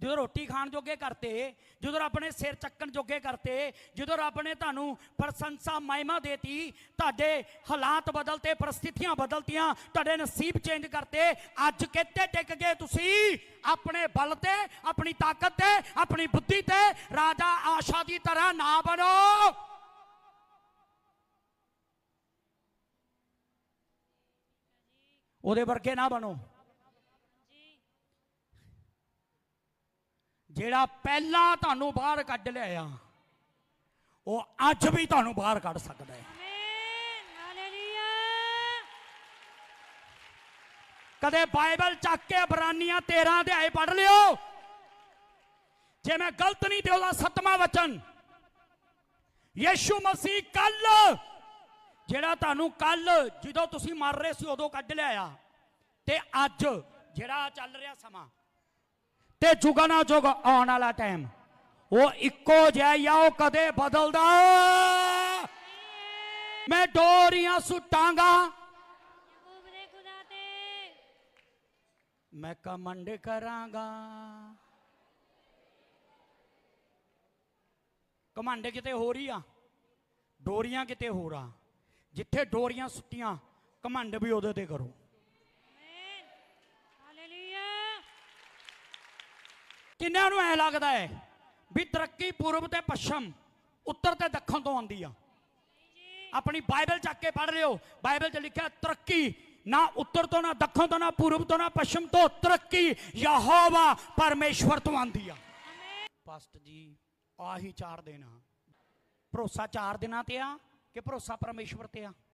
ਜਦੋਂ ਰੋਟੀ ਖਾਣ ਜੋਗੇ ਕਰਤੇ, ਜਦੋਂ ਰੱਬ ਨੇ ਸਿਰ ਚੱਕਣ ਜੋਗੇ ਕਰਤੇ, ਜਦੋਂ ਰੱਬ ਨੇ ਤੁਹਾਨੂੰ ਪ੍ਰਸ਼ੰਸਾ ਮਹਿਮਾ ਦੇਤੀ, ਤੁਹਾਡੇ ਹਾਲਾਤ ਬਦਲਤੇ, ਪਰਿਸਥਿਤੀਆਂ ਬਦਲਤੀਆਂ, ਤੁਹਾਡੇ ਨਸੀਬ ਚੇਂਜ ਕਰਤੇ, ਅੱਜ ਕਿੱਥੇ ਟਿਕ ਗਏ ਤੁਸੀਂ? ਆਪਣੇ ਬਲ ਤੇ, ਆਪਣੀ ਤਾਕਤ ਤੇ, ਆਪਣੀ ਬੁੱਧੀ ਤੇ, ਰਾਜਾ ਆਸ਼ਾ ਦੀ ਤਰ੍ਹਾਂ ਨਾ ਬਣੋ। ਉਹਦੇ ਵਰਗੇ ਨਾ ਬਣੋ। ਜਿਹੜਾ ਪਹਿਲਾਂ ਤੁਹਾਨੂੰ ਬਾਹਰ ਕੱਢ ਲਿਆ ਉਹ ਅੱਜ ਵੀ ਤੁਹਾਨੂੰ ਬਾਹਰ ਕੱਢ ਸਕਦਾ ਹੈ। ਕਦੇ ਬਾਈਬਲ ਚੱਕ ਕੇ ਬਰਾਨੀਆਂ 13 ਅਧਿਆਏ ਪੜ੍ਹ ਲਿਓ। ਜੇ ਮੈਂ ਗਲਤ ਨਹੀਂ ਤੇ ਉਹਦਾ ਸੱਤਵਾਂ ਵਚਨ। ਯੀਸ਼ੂ ਮਸੀਹ ਕੱਲ ਜਿਹੜਾ ਤੁਹਾਨੂੰ ਕੱਲ ਜਦੋਂ ਤੁਸੀਂ ਮਰ ਰਹੇ ਸੀ ਉਦੋਂ ਕੱਢ ਲਿਆ ਤੇ ਅੱਜ ਜਿਹੜਾ ਚੱਲ ਰਿਹਾ ਸਮਾਂ। ਤੇ ਜੁਗਾ ਨਾ ਜੁਗ ਆਉਣ ਵਾਲਾ ਟਾਈਮ ਉਹ ਇੱਕੋ ਜਿਹਾ ਹੀ ਆ, ਉਹ ਕਦੇ ਬਦਲਦਾ। ਮੈਂ ਡੋਰੀਆਂ ਸੁੱਟਾਂਗਾ। ਮੈਂ ਕਮੰਡ ਕਰਾਂਗਾ। ਕਮੰਡ ਕਿਤੇ ਹੋ ਰਹੀ ਆ, ਡੋਰੀਆਂ ਕਿਤੇ ਹੋਰ ਆ। ਜਿੱਥੇ ਡੋਰੀਆਂ ਸੁੱਟੀਆਂ ਕਮੰਡ ਵੀ ਉਹਦੇ ਤੇ ਕਰੋ। ਕਿੰਨਿਆਂ ਨੂੰ ਐ ਲੱਗਦਾ ਹੈ ਵੀ ਤਰੱਕੀ ਪੂਰਬ ਤੇ ਪੱਛਮ, ਉੱਤਰ ਤੇ ਦੱਖਣ ਤੋਂ ਆਉਂਦੀ ਆ। ਆਪਣੀ ਬਾਈਬਲ ਚੱਕ ਕੇ ਪੜ੍ਹ ਲਿਓ। ਬਾਈਬਲ 'ਚ ਲਿਖਿਆ, ਤਰੱਕੀ ਨਾ ਉੱਤਰ ਤੋਂ, ਨਾ ਦੱਖਣ ਤੋਂ, ਨਾ ਪੂਰਬ ਤੋਂ, ਨਾ ਪੱਛਮ ਤੋਂ, ਤਰੱਕੀ ਯਹੋਵਾ ਪਰਮੇਸ਼ਵਰ ਤੋਂ ਆਉਂਦੀ ਆ। ਪਾਸਟ ਜੀ, ਆਹੀ ਚਾਰ ਦਿਨ ਆ। ਭਰੋਸਾ ਚਾਰ ਦਿਨਾਂ ਤੇ ਆ ਕਿ ਭਰੋਸਾ ਪਰਮੇਸ਼ਵਰ ਤੇ ਆ?